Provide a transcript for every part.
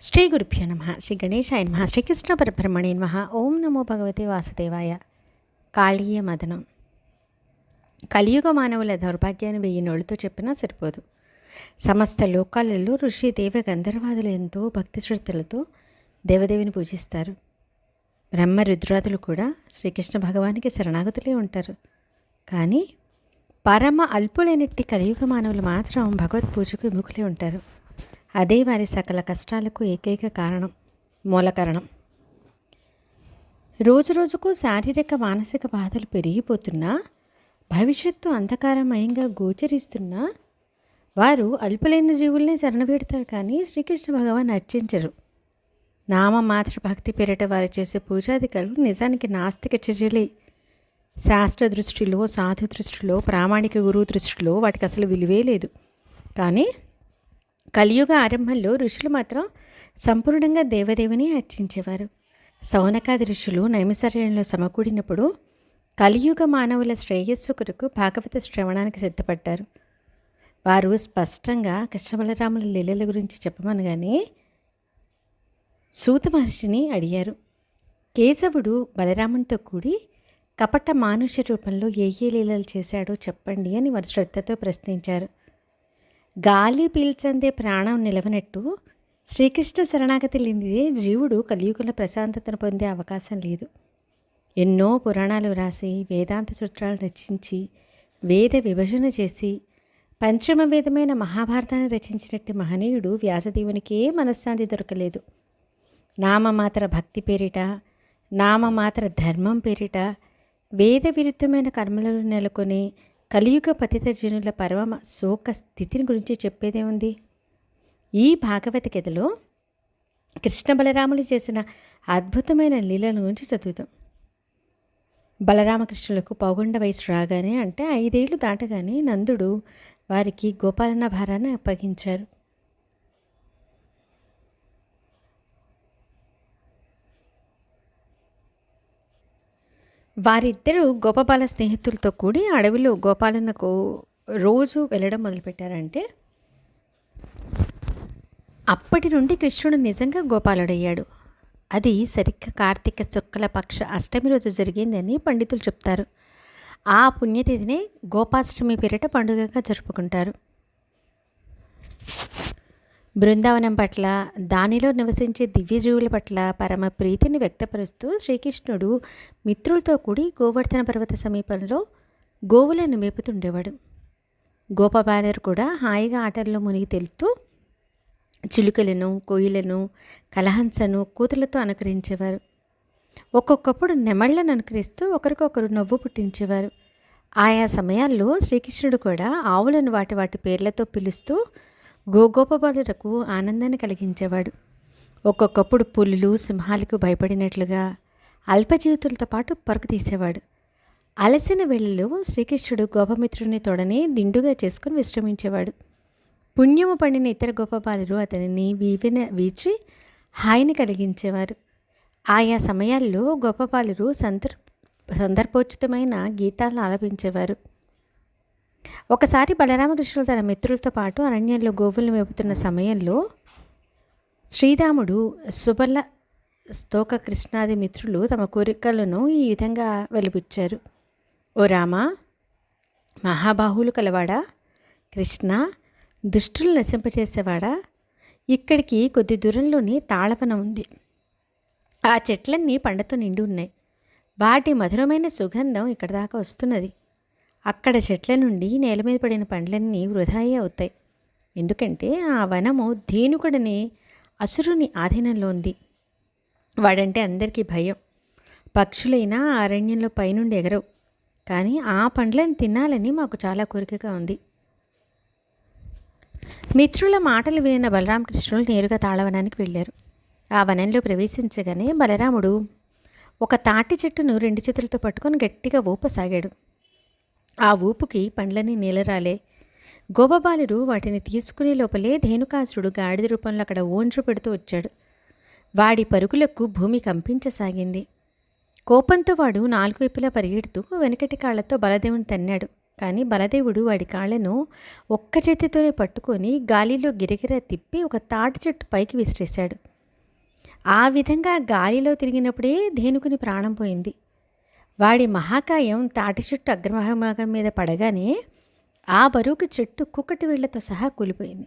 శ్రీ గురుభ్యో నమ శ్రీ గణేశాయ నమ శ్రీకృష్ణ పరబ్రహ్మణే నమ. ఓం నమో భగవతే వాసుదేవాయ. కాళీయ మదనం. కలియుగ మానవుల దౌర్భాగ్యాన్ని వెయ్యి నోళ్ళతో చెప్పినా సరిపోదు. సమస్త లోకాలలో ఋషి దేవ గంధర్వాదులు ఎంతో భక్తి శ్రద్ధలతో దేవదేవిని పూజిస్తారు. బ్రహ్మ రుద్రాదులు కూడా శ్రీకృష్ణ భగవానికి శరణాగతులే ఉంటారు. కానీ పరమ అల్పులైనట్టి కలియుగ మానవులు మాత్రం భగవత్ పూజకు విముఖులే ఉంటారు. అదే వారి సకల కష్టాలకు ఏకైక కారణం మూల కారణం రోజు రోజుకు శారీరక మానసిక బాధలు పెరిగిపోతున్నా భవిష్యత్తు అంధకారమయంగా గోచరిస్తున్నా వారు అల్పులైన జీవుల్ని శరణవేడతారు కానీ శ్రీకృష్ణ భగవాన్ అర్చించరు. నామ మాత్ర భక్తి పేరిట వారు చేసే పూజాధికారులు నిజానికి నాస్తిక చర్యలే. శాస్త్ర దృష్టిలో సాధు దృష్టిలో ప్రామాణిక గురువు దృష్టిలో వాటికి అసలు విలువే లేదు. కానీ కలియుగ ఆరంభంలో ఋషులు మాత్రం సంపూర్ణంగా దేవదేవిని అర్చించేవారు. సౌనకాది ఋషులు నైమిసర్యంలో సమకూడినప్పుడు కలియుగ మానవుల శ్రేయస్సు కొరకు భాగవత శ్రవణానికి సిద్ధపడ్డారు. వారు స్పష్టంగా కృష్ణబలరాముల లీలల గురించి చెప్పమనగానే సూత మహర్షిని అడిగారు. కేశవుడు బలరామునితో కూడి కపట మానుష్య రూపంలో ఏ ఏ లీలలు చేశాడో చెప్పండి అని వారు శ్రద్ధతో ప్రశ్నించారు. గాలి పీల్చందే ప్రాణం నిలవనట్టు శ్రీకృష్ణ శరణాగతి లేనిదే జీవుడు కలియుగల ప్రశాంతతను పొందే అవకాశం లేదు. ఎన్నో పురాణాలు వ్రాసి వేదాంత సూత్రాలు రచించి వేద విభజన చేసి పంచమ వేదమైన మహాభారతాన్ని రచించినట్టు మహనీయుడు వ్యాసదేవునికే మనశ్శాంతి దొరకలేదు. నామమాత్ర భక్తి పేరిట నామమాత్ర ధర్మం పేరిట వేద విరుద్ధమైన కర్మలను నెలకొని కలియుగ పతిత జనుల పరమ శోక స్థితిని గురించి చెప్పేదే ఉంది. ఈ భాగవత కథలో కృష్ణ బలరాములు చేసిన అద్భుతమైన లీలల గురించి చదువుతాం బలరామకృష్ణులకు పౌగొండ వయసు రాగానే అంటే ఐదేళ్ళు దాటగానే నందుడు వారికి గోపాలన భారాన్ని అప్పగించారు. వారిద్దరూ గోపాల స్నేహితులతో కూడి అడవిలో గోపాలనకు రోజు వెళ్ళడం మొదలుపెట్టారంటే అప్పటి నుండి కృష్ణుడు నిజంగా గోపాలుడయ్యాడు. అది సరిగ్గా కార్తీక శుక్ల పక్ష అష్టమి రోజు జరిగిందని పండితులు చెప్తారు. ఆ పుణ్యతిథినే గోపాష్టమి పేరిట పండుగగా జరుపుకుంటారు. బృందావనం పట్ల దానిలో నివసించే దివ్యజీవుల పట్ల పరమ ప్రీతిని వ్యక్తపరుస్తూ శ్రీకృష్ణుడు మిత్రులతో కూడి గోవర్ధన పర్వత సమీపంలో గోవులను మేపుతుండేవాడు. గోపబాలరు కూడా హాయిగా ఆటల్లో మునిగి తెలుతూ చిలుకలను కోయిలను కలహంసను కూతులతో అనుకరించేవారు. ఒక్కొక్కప్పుడు నెమళ్ళను అనుకరిస్తూ ఒకరికొకరు నవ్వు పుట్టించేవారు. ఆయా సమయాల్లో శ్రీకృష్ణుడు కూడా ఆవులను వాటి వాటి పేర్లతో పిలుస్తూ గోగోపబాలులకు ఆనందాన్ని కలిగించేవాడు. ఒక్కొక్కప్పుడు పులులు సింహాలకు భయపడినట్లుగా అల్పజీవితులతో పాటు పరుకు తీసేవాడు అలసిన వేళలో శ్రీకృష్ణుడు గోపమిత్రుని తొడని దిండుగా చేసుకుని విశ్రమించేవాడు. పుణ్యము పండిన ఇతర గోపబాలురు అతనిని వీవిన వీచి హాయిని కలిగించేవారు. ఆయా సమయాల్లో గోపబాలురు సందర్ సందర్భోచితమైన గీతాలను ఆలపించేవారు. ఒకసారి బలరామకృష్ణులు తన మిత్రులతో పాటు అరణ్యంలో గోవులను మేపుతున్న సమయంలో శ్రీరాముడు సుబల స్తోక కృష్ణాది మిత్రులు తమ కోరికలను ఈ విధంగా వెలిపించారు ఓ రామ మహాబాహువులు కలవాడా? కృష్ణ దుష్టులు నశింపచేసేవాడా? ఇక్కడికి కొద్ది దూరంలోని తాళవనం ఉంది. ఆ చెట్లన్నీ పండతో నిండి ఉన్నాయి. వాటి మధురమైన సుగంధం ఇక్కడ దాకా వస్తున్నది. అక్కడ చెట్ల నుండి నేల మీద పడిన పండ్లన్నీ వృధాయే అవుతాయి. ఎందుకంటే ఆ వనము ధేనుకుడనే అసురుని ఆధీనంలో ఉంది. వాడంటే అందరికీ భయం. పక్షులైనా అరణ్యంలో పైనుండి ఎగరవు. కానీ ఆ పండ్లను తినాలని మాకు చాలా కోరికగా ఉంది. మిత్రుల మాటలు వినిన బలరామకృష్ణులు నేరుగా తాళవనానికి వెళ్ళారు. ఆ వనంలో ప్రవేశించగానే బలరాముడు ఒక తాటి చెట్టును రెండు చేతులతో పట్టుకొని గట్టిగా ఊపసాగాడు. ఆ ఊపుకి పండ్లని నీలరాలే. గోపబాలుడు వాటిని తీసుకునే లోపలే ధేనుకాసురుడు గాడిద రూపంలో అక్కడ ఓండ్రు పెడుతూ వచ్చాడు. వాడి పరుగులకు భూమి కంపించసాగింది. కోపంతో వాడు నాలుగు వైపులా పరిగెడుతూ వెనకటి కాళ్ళతో బలదేవుని తన్నాడు. కానీ బలదేవుడు వాడి కాళ్ళను ఒక్క చేతితోనే పట్టుకొని గాలిలో గిరగిర తిప్పి ఒక తాటి చెట్టు పైకి విసిరేశాడు. ఆ విధంగా గాలిలో తిరిగినప్పుడే ధేనుకుని ప్రాణం పోయింది. వాడి మహాకాయం తాటి చెట్టు అగ్రమహాభాగం మీద పడగానే ఆ బరువుకి చెట్టు కుక్కటి వీళ్ళతో సహా కూలిపోయింది.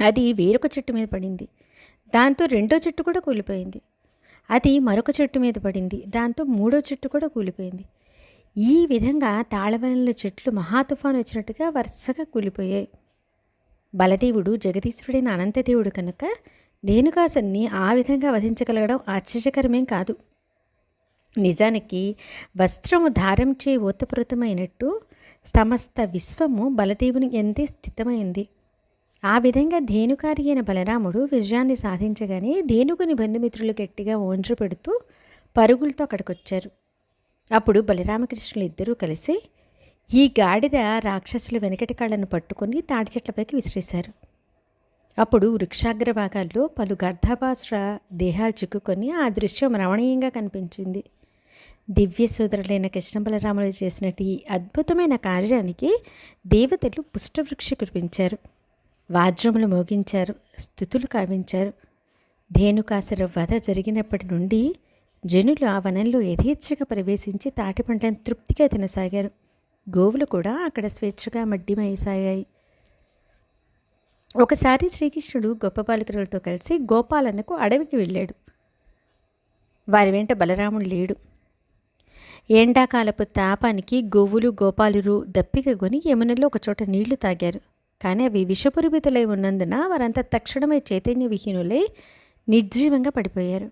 అది వేరొక చెట్టు మీద పడింది. దాంతో రెండో చెట్టు కూడా కూలిపోయింది. అది మరొక చెట్టు మీద పడింది. దాంతో మూడో చెట్టు కూడా కూలిపోయింది. ఈ విధంగా తాళవనల చెట్లు మహాతుఫాను వచ్చినట్టుగా వరుసగా కూలిపోయాయి. బలదేవుడు జగదీశ్వరుడైన అనంతదేవుడు కనుక ధేనుకాసన్ని ఆ విధంగా వధించగలగడం ఆశ్చర్యకరమేం కాదు. నిజానికి వస్త్రము ధారంచే ఓతప్రోతమైనట్టు సమస్త విశ్వము బలదేవుని ఎందే స్థితమైంది. ఆ విధంగా ధేనుకారి అయిన బలరాముడు విజయాన్ని సాధించగానే ధేనుకుని బంధుమిత్రులు గట్టిగా ఓండ్రు పెడుతూ పరుగులతో అక్కడికొచ్చారు. అప్పుడు బలరామకృష్ణులు ఇద్దరూ కలిసి ఈ గాడిద రాక్షసులు వెనకటి కాళ్ళను పట్టుకొని తాడి చెట్లపైకి విసిరేశారు. అప్పుడు వృక్షాగ్ర భాగాల్లో పలు గర్ధాపాసుర దేహాలు చిక్కుకొని ఆ దృశ్యం రమణీయంగా కనిపించింది. దివ్య సోదరులైన కృష్ణ బలరాములు చేసినట్టు ఈ అద్భుతమైన కార్యానికి దేవతలు పుష్టవృక్ష కురిపించారు. వాజ్రములు మోగించారు స్థుతులు కావించారు. ధేనుకాసుర వధ జరిగినప్పటి నుండి జనులు ఆ వనంలో యథేచ్ఛగా ప్రవేశించి తాటి పంటను తృప్తిగా తినసాగారు. గోవులు కూడా అక్కడ స్వేచ్ఛగా మడ్డిమయ్యసాగాయి. ఒకసారి శ్రీకృష్ణుడు గొప్ప బాలికలతో కలిసి గోపాలన్నకు అడవికి వెళ్ళాడు. వారి వెంట బలరాముడు లేడు. ఎండాకాలపు తాపానికి గోవులు గోపాలురు దప్పికగొని యమునలో ఒకచోట నీళ్ళు తాగారు. కానీ అవి విషపురిమితులై ఉన్నందున వారంతా తక్షణమే చైతన్య విహీనులై నిర్జీవంగా పడిపోయారు.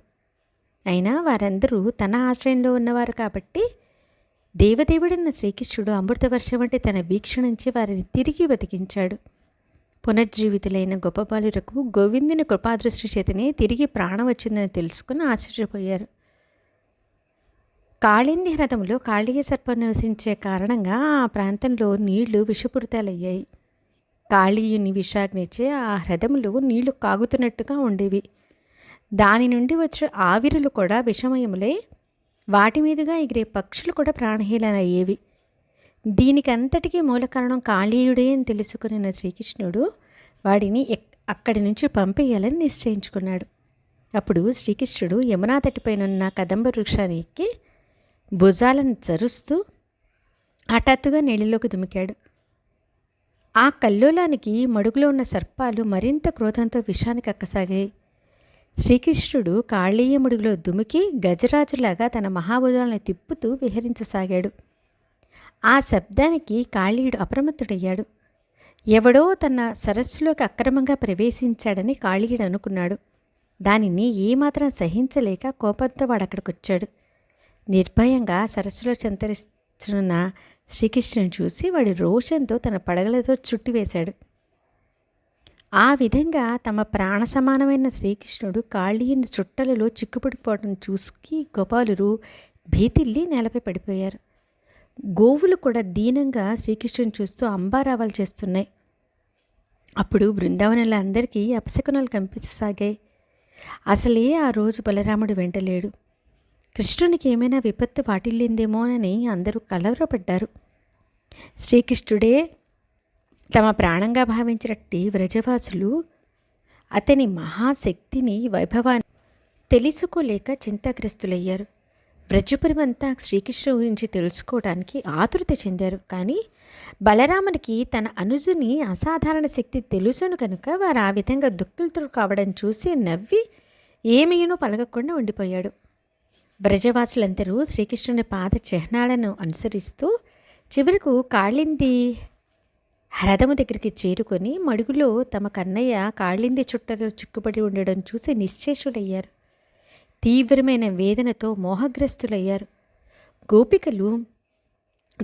అయినా వారందరూ తన ఆశ్రయంలో ఉన్నవారు కాబట్టి దేవదేవుడైన శ్రీకృష్ణుడు అమృతవర్షం వంటి తన వీక్షణించి వారిని తిరిగి బతికించాడు పునర్జీవితులైన గొప్పపాలురకు గోవిందుని కృపాదృష్టి చేతనే తిరిగి ప్రాణం వచ్చిందని తెలుసుకుని ఆశ్చర్యపోయారు. కాళింది హ్రదంలో కాళీయ సర్పం నివసించే కారణంగా ఆ ప్రాంతంలో నీళ్ళు విషపూరితాలయ్యాయి. కాళీయుని విషాగ్నిచ్చే ఆ హ్రదములు నీళ్ళు కాగుతున్నట్టుగా ఉండేవి. దాని నుండి వచ్చే ఆవిరులు కూడా విషమయములే వాటి మీదుగా ఎగిరే పక్షులు కూడా ప్రాణహీనయ్యేవి దీనికంతటికీ మూల కారణం కాళీయుడే అని తెలుసుకున్న శ్రీకృష్ణుడు వాడిని అక్కడి నుంచి పంపేయాలని నిశ్చయించుకున్నాడు. అప్పుడు శ్రీకృష్ణుడు యమునా తటిపైనున్న కదంబ వృక్షాన్ని ఎక్కి భుజాలను చరుస్తూ హఠాత్తుగా నీళ్ళలోకి దుమికాడు. ఆ కల్లోలానికి మడుగులో ఉన్న సర్పాలు మరింత క్రోధంతో విషానికి అక్కసాగాయి. శ్రీకృష్ణుడు కాళీయముడిలో దుమికి గజరాజులాగా తన మహాభుజాలను తిప్పుతూ విహరించసాగాడు. ఆ శబ్దానికి కాళీయుడు అప్రమత్తుడయ్యాడు. ఎవడో తన సరస్సులోకి అక్రమంగా ప్రవేశించాడని కాళీయుడు అనుకున్నాడు. దానిని ఏమాత్రం సహించలేక కోపంతో వాడక్కడికొచ్చాడు. నిర్భయంగా సరస్సులో చంతరిస్తున్న శ్రీకృష్ణుని చూసి వాడి రోషంతో తన పడగలతో చుట్టివేశాడు ఆ విధంగా తమ ప్రాణ సమానమైన శ్రీకృష్ణుడు కాళీని చుట్టలలో చిక్కుపడిపోవడం చూసుకి గోపాలురు భీతిల్లి నేలపై పడిపోయారు. గోవులు కూడా దీనంగా శ్రీకృష్ణుని చూస్తూ అంబారావాలు చేస్తున్నాయి. అప్పుడు బృందావనంలో అందరికీ అపశకునాలు కనిపించసాగాయి అసలే ఆ రోజు బలరాముడు వెంటలేడు కృష్ణునికి ఏమైనా విపత్తు వాటిల్లిందేమోనని అందరూ కలవరపడ్డారు. శ్రీకృష్ణుడే తమ ప్రాణంగా భావించినట్టి వ్రజవాసులు అతని మహాశక్తిని వైభవాన్ని తెలుసుకోలేక చింతాగ్రస్తులయ్యారు. వ్రజపురమంతా శ్రీకృష్ణు గురించి తెలుసుకోవడానికి ఆతృత చెందారు. కానీ బలరామునికి తన అనుజుని అసాధారణ శక్తి తెలుసును కనుక వారు ఆ విధంగా దుఃఖులతో కావడం చూసి నవ్వి ఏమీనూ పలగకుండా ఉండిపోయాడు. బ్రజవాసులందరూ శ్రీకృష్ణుని పాద చిహ్నాలను అనుసరిస్తూ చివరకు కాళింది రథము దగ్గరికి చేరుకొని మడుగులో తమ కన్నయ్య కాళ్ళింది చుట్టలో చిక్కుపడి ఉండడం చూసి నిశ్చేషులయ్యారు తీవ్రమైన వేదనతో మోహగ్రస్తులయ్యారు. గోపికలు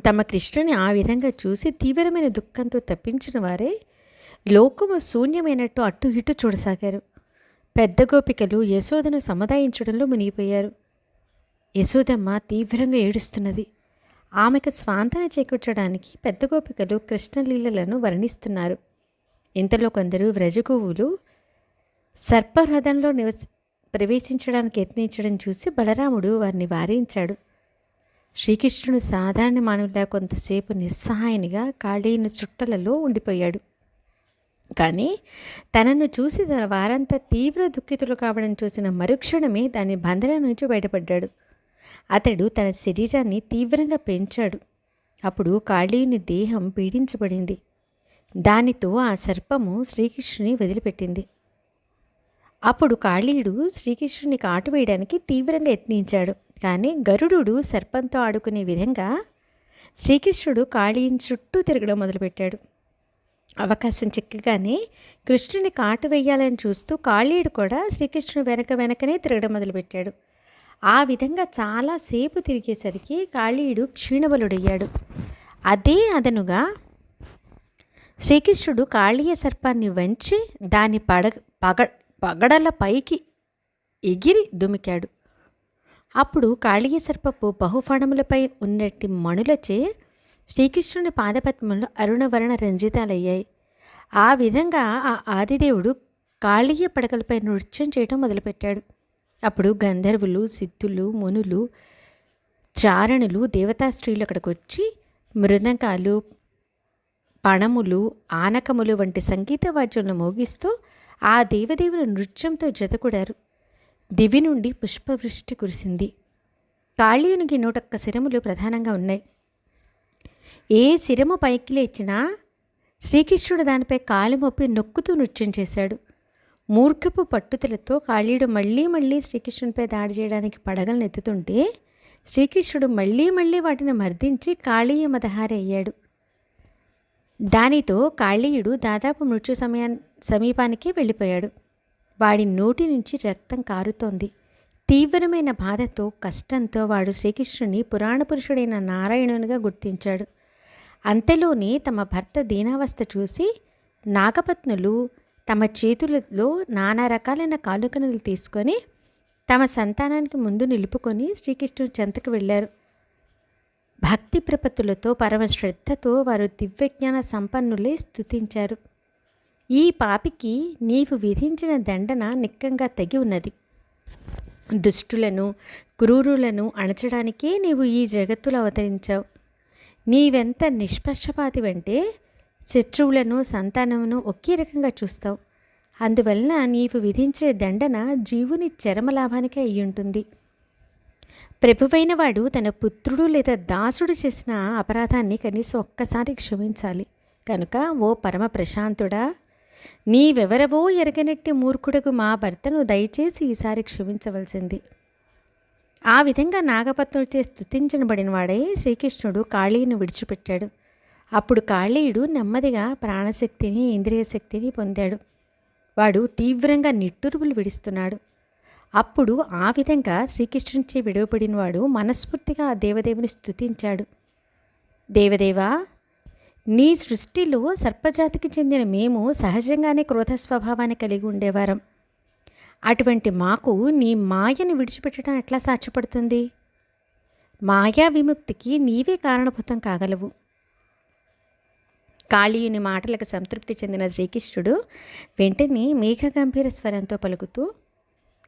తమ కృష్ణుని ఆ విధంగా చూసి తీవ్రమైన దుఃఖంతో తప్పించిన వారే లోకము శూన్యమైనట్టు అటు ఇటు చూడసాగారు. పెద్ద గోపికలు యశోదను సముదాయించడంలో మునిగిపోయారు. యశోదమ్మ తీవ్రంగా ఏడుస్తున్నది. ఆమెకు స్వాంతన చేకూర్చడానికి పెద్ద గోపికలు కృష్ణలీలలను వర్ణిస్తున్నారు. ఇంతలో కొందరు వ్రజగోవులు సర్పహృదంలో నివస ప్రవేశించడానికి యత్నించడం చూసి బలరాముడు వారిని వారించాడు. శ్రీకృష్ణుడు సాధారణ మానవులా కొంతసేపు నిస్సహాయనిగా ఖాళీన చుట్టలలో ఉండిపోయాడు. కానీ తనను చూసి తన వారంతా తీవ్ర దుఃఖితులు కావడం చూసిన మరుక్షణమే దాని బంధన నుంచి బయటపడ్డాడు. అతడు తన శరీరాన్ని తీవ్రంగా పెంచాడు. అప్పుడు కాళీయుని దేహం పీడించబడింది. దానితో ఆ సర్పము శ్రీకృష్ణుని వదిలిపెట్టింది. అప్పుడు కాళీయుడు శ్రీకృష్ణుని కాటు వేయడానికి తీవ్రంగా యత్నించాడు. కానీ గరుడు సర్పంతో ఆడుకునే విధంగా శ్రీకృష్ణుడు కాళీయుని చుట్టూ తిరగడం మొదలుపెట్టాడు. అవకాశం చిక్కగానే కృష్ణుని కాటు వేయాలని చూస్తూ కాళీయుడు కూడా శ్రీకృష్ణుడు వెనక వెనకనే తిరగడం మొదలుపెట్టాడు. ఆ విధంగా చాలాసేపు తిరిగేసరికి కాళీయుడు క్షీణబలుడయ్యాడు. అదే అదనుగా శ్రీకృష్ణుడు కాళీయ సర్పాన్ని వంచి దాని పడ పగ పగడల పైకి ఎగిరి దుమికాడు. అప్పుడు కాళీయ సర్పపు బహుఫణములపై ఉన్నట్టి మణులచే శ్రీకృష్ణుని పాదపద్మంలో అరుణవర్ణ రంజితాలయ్యాయి. ఆ విధంగా ఆ ఆదిదేవుడు కాళీయ పడకలపై నృత్యం చేయటం మొదలుపెట్టాడు. అప్పుడు గంధర్వులు సిద్ధులు మునులు చారణులు దేవతా స్త్రీలు అక్కడికి వచ్చి మృదంగాలు పణములు ఆనకములు వంటి సంగీత వాద్యాలను మోగిస్తూ ఆ దేవదేవుల నృత్యంతో జతకూడారు దివి నుండి పుష్పవృష్టి కురిసింది. కాళీయునికి నూటొక్క శిరములు ప్రధానంగా ఉన్నాయి. ఏ శిరము పైకి లేచినా శ్రీకృష్ణుడు దానిపై కాలు మొప్పి నొక్కుతూ నృత్యం చేశాడు. మూర్ఖపు పట్టుదలతో కాళీయుడు మళ్ళీ మళ్ళీ శ్రీకృష్ణునిపై దాడి చేయడానికి పడగలను ఎత్తుతుంటే శ్రీకృష్ణుడు మళ్ళీ మళ్ళీ వాటిని మర్దించి కాళీయ మదహారి అయ్యాడు. దానితో కాళీయుడు దాదాపు మృత్యు సమయా సమీపానికి వెళ్ళిపోయాడు. వాడి నోటి నుంచి రక్తం కారుతోంది. తీవ్రమైన బాధతో కష్టంతో వాడు శ్రీకృష్ణుని పురాణ పురుషుడైన నారాయణునిగా గుర్తించాడు. అంతలోనే తమ భర్త దీనావస్థ చూసి నాగపత్నులు తమ చేతులలో నానా రకాలైన కానుకలు తీసుకొని తమ సంతానానికి ముందు నిలుపుకొని శ్రీకృష్ణుడి చెంతకు వెళ్ళారు. భక్తి ప్రపత్తులతో పరమ శ్రద్ధతో వారు దివ్యజ్ఞాన సంపన్నులే స్థుతించారు ఈ పాపికి నీవు విధించిన దండన నిక్కంగా తగి ఉన్నది. దుష్టులను క్రూరులను అణచడానికే నీవు ఈ జగత్తులో అవతరించావు. నీవెంత నిష్పక్షపాతివంటే శత్రువులను సంతానమును ఒకే రకంగా చూస్తావు. అందువలన నీవు విధించే దండన జీవుని చరమలాభానికే అయ్యుంటుంది. ప్రభువైన వాడు తన పుత్రుడు లేదా దాసుడు చేసిన అపరాధాన్ని కనీసం ఒక్కసారి క్షమించాలి. కనుక ఓ పరమ ప్రశాంతుడా నీవెవరవో ఎరగనట్టి మూర్ఖుడకు మా భర్తను దయచేసి ఈసారి క్షమించవలసింది. ఆ విధంగా నాగపత్నులచే స్థుతించబడినవాడే శ్రీకృష్ణుడు కాళీని విడిచిపెట్టాడు. అప్పుడు కాళీయుడు నెమ్మదిగా ప్రాణశక్తిని ఇంద్రియ శక్తిని పొందాడు. వాడు తీవ్రంగా నిట్టూర్పులు విడుస్తున్నాడు. అప్పుడు ఆ విధంగా శ్రీకృష్ణునిచే విడవబడినవాడు మనస్ఫూర్తిగా ఆ దేవదేవుని స్థుతించాడు దేవదేవా నీ సృష్టిలో సర్పజాతికి చెందిన మేము సహజంగానే క్రోధ స్వభావాన్ని కలిగి ఉండేవారం. అటువంటి మాకు నీ మాయను విడిచిపెట్టడం ఎట్లా సాధ్యపడుతుంది? మాయా విముక్తికి నీవే కారణభూతం కాగలవు. కాళీయుని మాటలకు సంతృప్తి చెందిన శ్రీకృష్ణుడు వెంటనే మేఘగంభీర స్వరంతో పలుకుతూ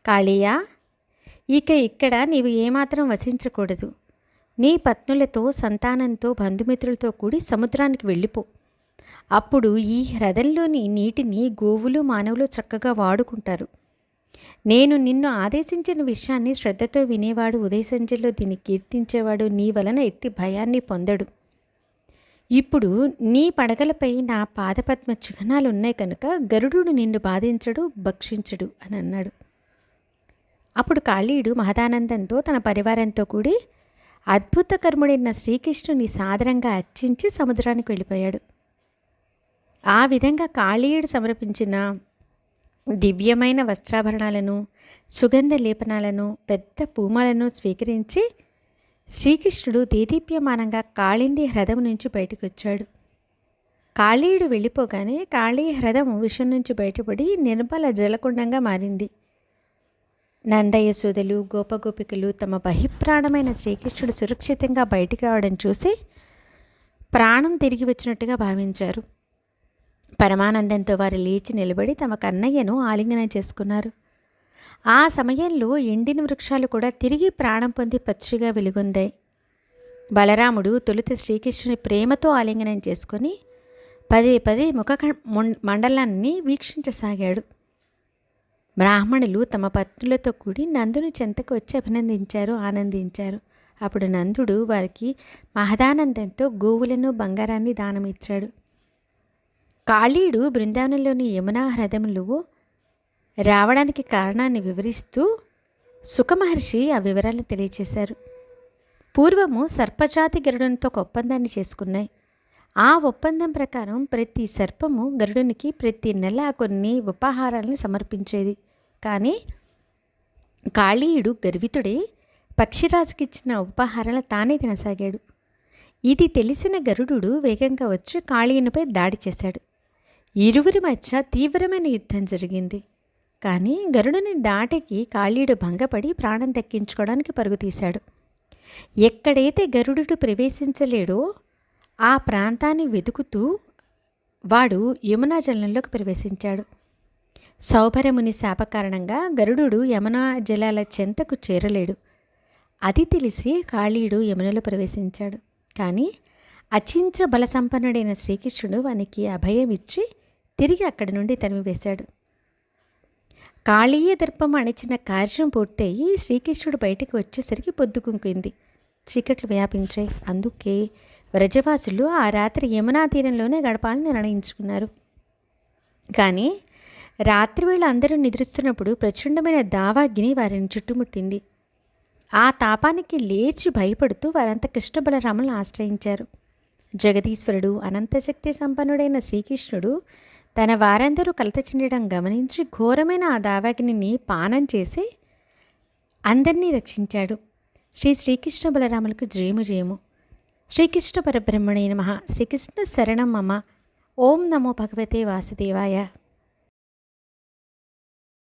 కాళీయా ఇక ఇక్కడ నీవు ఏమాత్రం వసించకూడదు. నీ పత్నులతో సంతానంతో బంధుమిత్రులతో కూడి సముద్రానికి వెళ్ళిపో. అప్పుడు ఈ హ్రదంలోని నీటిని గోవులు మానవులు చక్కగా వాడుకుంటారు. నేను నిన్ను ఆదేశించిన విషయాన్ని శ్రద్ధతో వినేవాడు ఉదయసంజలో దీన్ని కీర్తించేవాడు నీ వలన ఎట్టి భయాన్ని పొందడు. ఇప్పుడు నీ పడగలపై నా పాదపద్మ చిహ్నాలు ఉన్నాయి కనుక గరుడు నిన్ను బాధించడు భక్షించడు అని అన్నాడు. అప్పుడు కాళీయుడు మహదానందంతో తన పరివారంతో కూడి అద్భుత కర్ముడైన శ్రీకృష్ణుని సాదరంగా అర్చించి సముద్రానికి వెళ్ళిపోయాడు. ఆ విధంగా కాళీయుడు సమర్పించిన దివ్యమైన వస్త్రాభరణాలను సుగంధ లేపనాలను పెద్ద పూమాలను స్వీకరించి శ్రీకృష్ణుడు దేదీప్యమానంగా కాళింది హ్రదం నుంచి బయటకు వచ్చాడు కాళీయుడు వెళ్ళిపోగానే కాళీ హ్రదం విషం నుంచి బయటపడి నిర్మల జలకుండంగా మారింది. నందయ్య సుధలు గోపగోపికలు తమ బహిప్రాణమైన శ్రీకృష్ణుడు సురక్షితంగా బయటికి రావడం చూసి ప్రాణం తిరిగి వచ్చినట్టుగా భావించారు. పరమానందంతో వారు లేచి నిలబడి తమ కన్నయ్యను ఆలింగనం చేసుకున్నారు. ఆ సమయంలో ఎండిన వృక్షాలు కూడా తిరిగి ప్రాణం పొంది పచ్చిగా వెలుగొందాయి. బలరాముడు తొలుత శ్రీకృష్ణుని ప్రేమతో ఆలింగనం చేసుకొని పదే పదే ముఖ మండలాన్ని వీక్షించసాగాడు. బ్రాహ్మణులు తమ పత్నులతో కూడి నందుని చెంతకు వచ్చి అభినందించారు ఆనందించారు. అప్పుడు నందుడు వారికి మహదానందంతో గోవులను బంగారాన్ని దానమిచ్చాడు. కాళీయుడు బృందావనంలోని యమునా హ్రదములు రావడానికి కారణాన్ని వివరిస్తూ సుఖమహర్షి ఆ వివరాలను తెలియచేశారు. పూర్వము సర్పజాతి గరుడునితో ఒక ఒప్పందాన్ని చేసుకున్నాయి. ఆ ఒప్పందం ప్రకారం ప్రతి సర్పము గరుడునికి ప్రతి నెల కొన్ని ఉపాహారాలను సమర్పించేది. కానీ కాళీయుడు గర్వితుడే పక్షిరాజుకి ఇచ్చిన ఉపహారాలు తానే తినసాగాడు. ఇది తెలిసిన గరుడు వేగంగా వచ్చి కాళీయునిపై దాడి చేశాడు. ఇరువురి మధ్య తీవ్రమైన యుద్ధం జరిగింది. కానీ గరుడుని దాటికి కాళీయుడు భంగపడి ప్రాణం దక్కించుకోవడానికి పరుగు తీశాడు ఎక్కడైతే గరుడు ప్రవేశించలేడో ఆ ప్రాంతాన్ని వెతుకుతూ వాడు యమునా జలంలోకి ప్రవేశించాడు. సౌభరముని శాప కారణంగా గరుడు యమునా జలాల చెంతకు చేరలేడు. అది తెలిసి కాళీడు యమునలో ప్రవేశించాడు. కానీ అచించ బలసంపన్నుడైన శ్రీకృష్ణుడు వానికి అభయం ఇచ్చి తిరిగి అక్కడి నుండి తరిమివేశాడు. కాళీయ దర్పం అణిచిన కార్యం పూర్తయి శ్రీకృష్ణుడు బయటికి వచ్చేసరికి పొద్దుకుంకుంది చీకట్లు వ్యాపించాయి. అందుకే వ్రజవాసులు ఆ రాత్రి యమునా తీరంలోనే గడపాలని నిర్ణయించుకున్నారు. కానీ రాత్రివేళ అందరూ నిద్రిస్తున్నప్పుడు ప్రచండమైన దావాగ్ని వారిని చుట్టుముట్టింది. ఆ తాపానికి లేచి భయపడుతూ వారంతా కృష్ణ బలరాములను ఆశ్రయించారు. జగదీశ్వరుడు అనంతశక్తి సంపన్నుడైన శ్రీకృష్ణుడు తన వారందరూ కలత చెందడం గమనించి ఘోరమైన ఆ దావాగ్నిని పానం చేసి అందరినీ రక్షించాడు. శ్రీ శ్రీకృష్ణ బలరాములకు జయము జయము. శ్రీకృష్ణ పరబ్రహ్మణే నమ. శ్రీకృష్ణ శరణం మమ. ఓం నమో భగవతే వాసుదేవాయ.